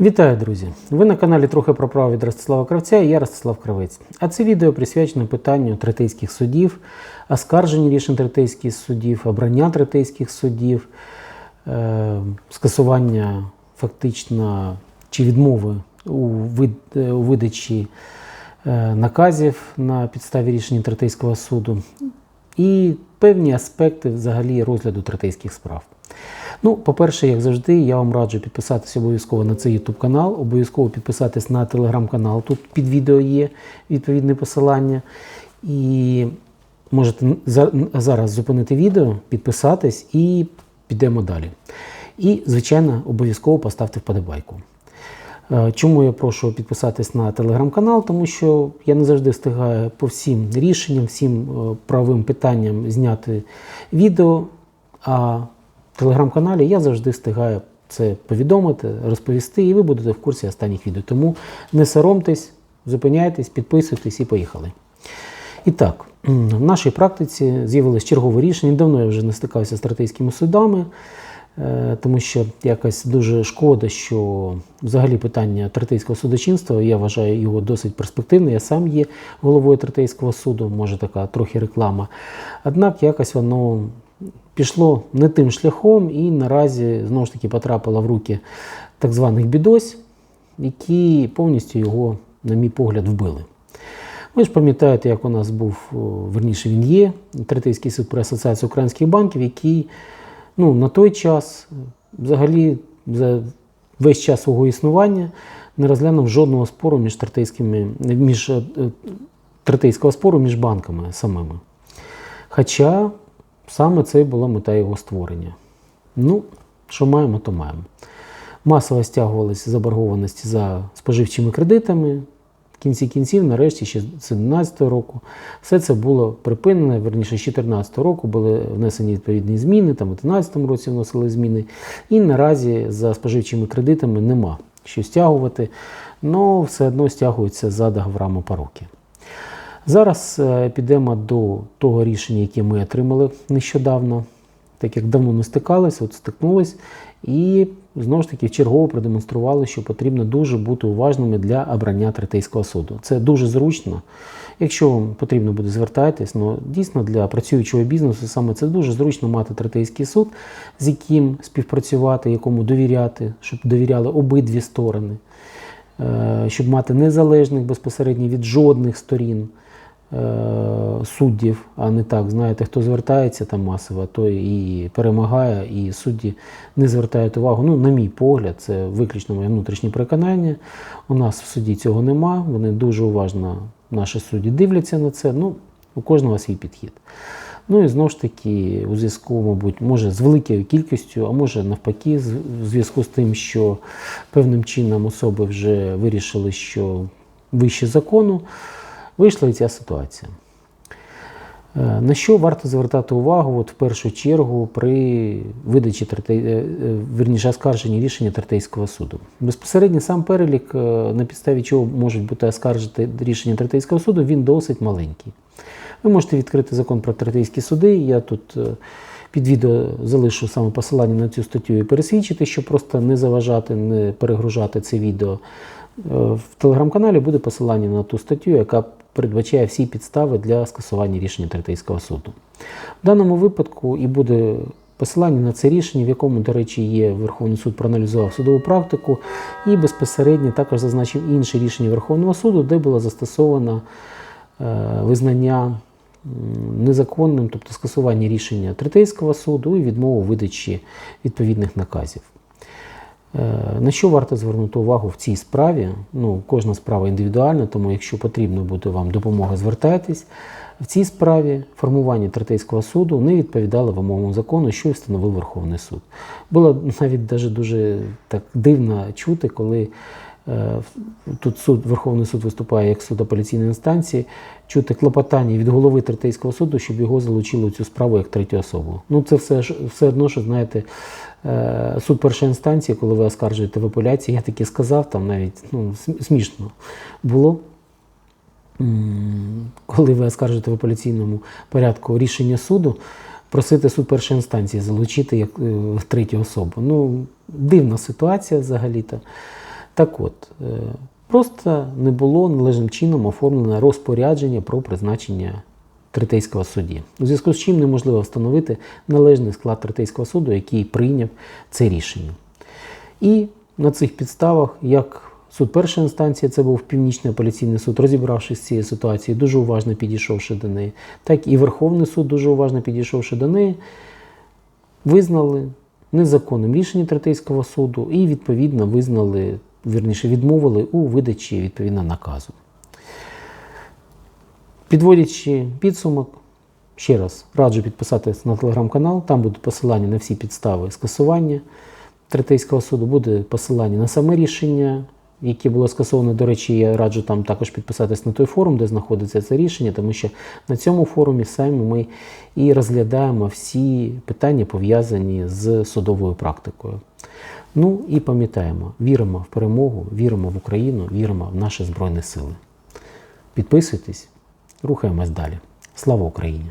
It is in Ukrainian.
Вітаю, друзі! Ви на каналі Трохи про право від Ростислава Кравця і я Ростислав Кравець. А це відео присвячено питанню третейських судів, оскарженню рішень третейських судів, обрання третейських судів, е, скасування фактично чи відмови у, вид, у видачі е, наказів на підставі рішення третейського суду і певні аспекти взагалі розгляду третейських справ. Ну, по-перше, як завжди, я вам раджу підписатися обов'язково на цей YouTube канал, обов'язково підписатись на телеграм-канал. Тут під відео є відповідне посилання. І можете зараз зупинити відео, підписатись і підемо далі. І, звичайно, обов'язково поставте вподобайку. Е, Чому я прошу підписатись на телеграм-канал? Тому що я не завжди встигаю по всім рішенням, всім е, правовим питанням зняти відео. А телеграм-каналі я завжди встигаю це повідомити, розповісти, і ви будете в курсі останніх відео. Тому не соромтесь, зупиняйтесь, підписуйтесь і поїхали. І так, в нашій практиці з'явилось чергове рішення. Давно я вже не стикався з третейськими судами, е, тому що якось дуже шкода, що взагалі питання третейського судочинства, я вважаю його досить перспективне. Я сам є головою третейського суду, може така трохи реклама. Однак якось воно пішло не тим шляхом і наразі знову ж таки потрапило в руки так званих бідось, які повністю його, на мій погляд, вбили. Ви ж пам'ятаєте, як у нас був, верніше він є, Третейський суд при Асоціації українських банків, який ну, на той час взагалі за весь час свого існування не розглянув жодного спору між третейськими, між е, е, третейського спору між банками самими. Хоча саме це і була мета його створення. Ну, що маємо, то маємо. Масово стягувалися заборгованості за споживчими кредитами. В кінці кінців, нарешті, ще з 2017 року, все це було припинено. Верніше, з 2014 року були внесені відповідні зміни, там у 2013 році вносили зміни. І наразі за споживчими кредитами нема що стягувати, але все одно стягуються за договорами пароки. Зараз е, підемо до того рішення, яке ми отримали нещодавно, так як давно не стикалися, от стикнулись, і знову ж таки вчергово продемонстрували, що потрібно дуже бути уважними для обрання третейського суду. Це дуже зручно. Якщо вам потрібно буде звертайтесь, ну дійсно для працюючого бізнесу саме це дуже зручно мати третейський суд, з яким співпрацювати, якому довіряти, щоб довіряли обидві сторони, е, щоб мати незалежних безпосередньо від жодних сторін суддів, а не так, знаєте, хто звертається там масово, той і перемагає, і судді не звертають увагу. Ну, на мій погляд, це виключно моє внутрішнє переконання. У нас в суді цього нема. Вони дуже уважно, наші судді, дивляться на це. Ну, у кожного свій підхід. Ну і знову ж таки, у зв'язку, мабуть, може з великою кількістю, а може навпаки, в зв'язку з тим, що певним чином особи вже вирішили, що вище закону, вийшла і ця ситуація. Е, На що варто звертати увагу от в першу чергу при видачі е, е, верніше оскарженні рішення третейського суду? Безпосередньо сам перелік, на підставі чого можуть бути оскаржити рішення третейського суду, він досить маленький. Ви можете відкрити закон про третейські суди. Я тут під відео залишу саме посилання на цю статтю і пересвідчити, щоб просто не заважати, не перегружати це відео. В телеграм-каналі буде посилання на ту статтю, яка передбачає всі підстави для скасування рішення третейського суду. В даному випадку і буде посилання на це рішення, в якому, до речі, є Верховний суд проаналізував судову практику, і безпосередньо також зазначив інше рішення Верховного суду, де було застосовано е, визнання незаконним, тобто скасування рішення третейського суду і відмову видачі відповідних наказів. Е, На що варто звернути увагу в цій справі? Ну, кожна справа індивідуальна, тому якщо потрібно буде вам допомога, звертайтесь. В цій справі формування третейського суду не відповідало вимогам закону, що і встановив Верховний суд. Було навіть даже дуже так дивно чути, коли тут суд, Верховний суд виступає як суд апеляційної інстанції, чути клопотання від голови третейського суду, щоб його залучили у цю справу як третю особу. Ну, це все, все одно, що знаєте, е, суд першої інстанції, коли ви оскаржуєте в апеляції, я таки сказав, там навіть ну, смішно було. Коли ви оскаржуєте в апеляційному порядку рішення суду, просити суд першої інстанції залучити як е, третю особу. Ну, дивна ситуація взагалі-то. Так от, е, просто не було належним чином оформлене розпорядження про призначення третейського судді. У зв'язку з чим неможливо встановити належний склад третейського суду, який прийняв це рішення. І на цих підставах, як суд першої інстанції, це був Північний апеляційний суд, розібравшись з цією ситуацією, дуже уважно підійшовши до неї, так і Верховний суд, дуже уважно підійшовши до неї, визнали незаконним рішення Третейського суду і відповідно визнали, вірніше, відмовили у видачі відповідно наказу. Підводячи підсумок, ще раз раджу підписатися на телеграм-канал, там будуть посилання на всі підстави скасування Третейського суду, буде посилання на саме рішення, яке було скасовано. До речі, я раджу там також підписатись на той форум, де знаходиться це рішення, тому що на цьому форумі самі ми і розглядаємо всі питання, пов'язані з судовою практикою. Ну і пам'ятаємо, віримо в перемогу, віримо в Україну, віримо в наші Збройні Сили. Підписуйтесь, рухаємось далі. Слава Україні!